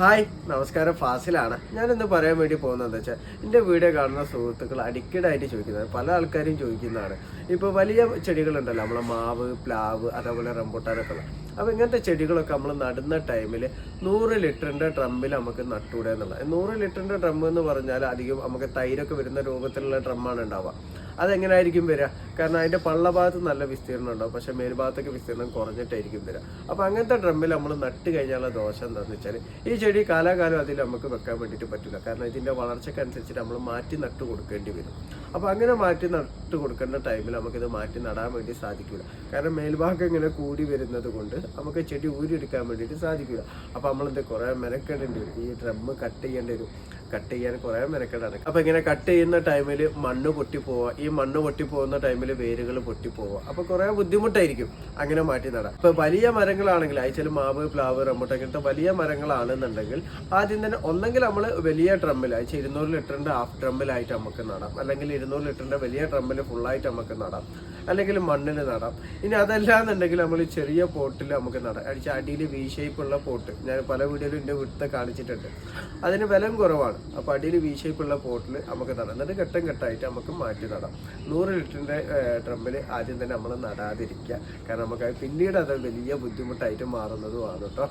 Hi നമസ്കാരം. ഫാസിലാണ്. ഞാനിന്ന് പറയാൻ വേണ്ടി പോകുന്നത് വെച്ചാൽ എന്റെ വീഡിയോ കാണുന്ന സുഹൃത്തുക്കൾ അഡിക്റ്റഡ് ആയിട്ട് ചോദിക്കുന്നത് പല ആൾക്കാരും ചോദിക്കുന്നതാണ്. ഇപ്പോൾ വലിയ ചെടികളുണ്ടല്ലോ നമ്മളെ മാവ് പ്ലാവ് അതേപോലെ റംബൂട്ടാനൊക്കെ ഉള്ള. അപ്പോൾ ഇങ്ങനത്തെ ചെടികളൊക്കെ നമ്മൾ നടുന്ന ടൈമിൽ നൂറ് ലിറ്ററിന്റെ ഡ്രമ്മിൽ നമുക്ക് നട്ടൂടെ എന്നുള്ളത് നൂറ് ലിറ്ററിന്റെ ഡ്രം എന്ന് പറഞ്ഞാൽ അധികം നമുക്ക് തൈരൊക്കെ വരുന്ന രൂപത്തിലുള്ള ഡ്രമ്മാണ് ഉണ്ടാവുക. അതെങ്ങനെയായിരിക്കും വരിക? കാരണം അതിന്റെ പള്ളഭാഗത്ത് നല്ല വിസ്തീർണം ഉണ്ടാവും. പക്ഷേ മേൽഭാഗത്തൊക്കെ വിസ്തീർണം കുറഞ്ഞിട്ടായിരിക്കും വരിക. അപ്പോൾ അങ്ങനത്തെ ഡ്രമ്മിൽ നമ്മൾ നട്ട് കഴിഞ്ഞാലുള്ള ദോഷം എന്താണെന്ന് വെച്ചാൽ ഈ ചെടി കാലാകാലം അതിൽ നമുക്ക് വെക്കാൻ വേണ്ടിയിട്ട് പറ്റില്ല. കാരണം ഇതിന്റെ വളർച്ചയ്ക്കനുസരിച്ച് നമ്മൾ മാറ്റി നട്ട് കൊടുക്കേണ്ടി വരും. അപ്പോൾ അങ്ങനെ മാറ്റി നട്ട് കൊടുക്കേണ്ട ടൈമിൽ നമുക്കിത് മാറ്റി നടാൻ വേണ്ടി സാധിക്കില്ല കാരണം മേൽഭാഗം ഇങ്ങനെ കൂടി വരുന്നത് കൊണ്ട് നമുക്ക് ചെടി ഊരിയെടുക്കാൻ വേണ്ടിയിട്ട് സാധിക്കില്ല അപ്പോൾ നമ്മളെന്ത് കുറേ മെനക്കേണ്ടി വരും. ഈ ഡ്രമ്മ് കട്ട് ചെയ്യേണ്ടി വരും. കട്ട് ചെയ്യാൻ കുറേ മെനക്കെടാണ്. അപ്പോൾ ഇങ്ങനെ കട്ട് ചെയ്യുന്ന ടൈമിൽ മണ്ണ് പൊട്ടിപ്പോവുക ഈ മണ്ണ് പൊട്ടിപ്പോകുന്ന ടൈമിൽ വേരുകൾ പൊട്ടിപ്പോവുക അപ്പോൾ കുറേ ബുദ്ധിമുട്ടായിരിക്കും അങ്ങനെ മാറ്റി നടാം ഇപ്പോൾ വലിയ മരങ്ങളാണെങ്കിൽ അയച്ചാൽ മാവ് പ്ലാവ് റമ്മട്ട് അങ്ങനത്തെ വലിയ മരങ്ങളാണെന്നുണ്ടെങ്കിൽ ആദ്യം തന്നെ ഒന്നെങ്കിൽ നമ്മൾ വലിയ ഡ്രമ്മിൽ അയച്ചാൽ ഇരുന്നൂറ് ലിറ്ററിന്റെ ഹാഫ് ഡ്രമ്മിലായിട്ട് നമുക്ക് നടാം. അല്ലെങ്കിൽ ഇരുന്നൂറ് ലിറ്ററിന്റെ വലിയ ഡ്രമ്മിൽ ഫുള്ളായിട്ട് നമുക്ക് നടാം. അല്ലെങ്കിൽ മണ്ണിൽ നടാം. ഇനി അതല്ല എന്നുണ്ടെങ്കിൽ നമ്മൾ ചെറിയ പോട്ടിൽ നമുക്ക് നടാം. അടിച്ച അടിയിൽ വി ഷേപ്പുള്ള പോട്ട്. ഞാൻ പല വീഡിയോയിലും എന്റെ വീട്ടിൽ കാണിച്ചിട്ടുണ്ട്. അതിന് വിലം കുറവാണ്. അപ്പോൾ അടിയിൽ വി ഷേപ്പുള്ള പോട്ടിൽ നമുക്ക് നടാം. എന്നിട്ട് ഘട്ടം ഘട്ടമായിട്ട് നമുക്ക് മാറ്റി നടാം. നൂറ് ലിറ്ററിന്റെ ഡ്രമ്മിൽ ആദ്യം തന്നെ നമ്മൾ നടാതിരിക്കുക. കാരണം നമുക്ക് പിന്നീട് അത് വലിയ ബുദ്ധിമുട്ടായിട്ട് മാറുന്നതുമാണ് കേട്ടോ.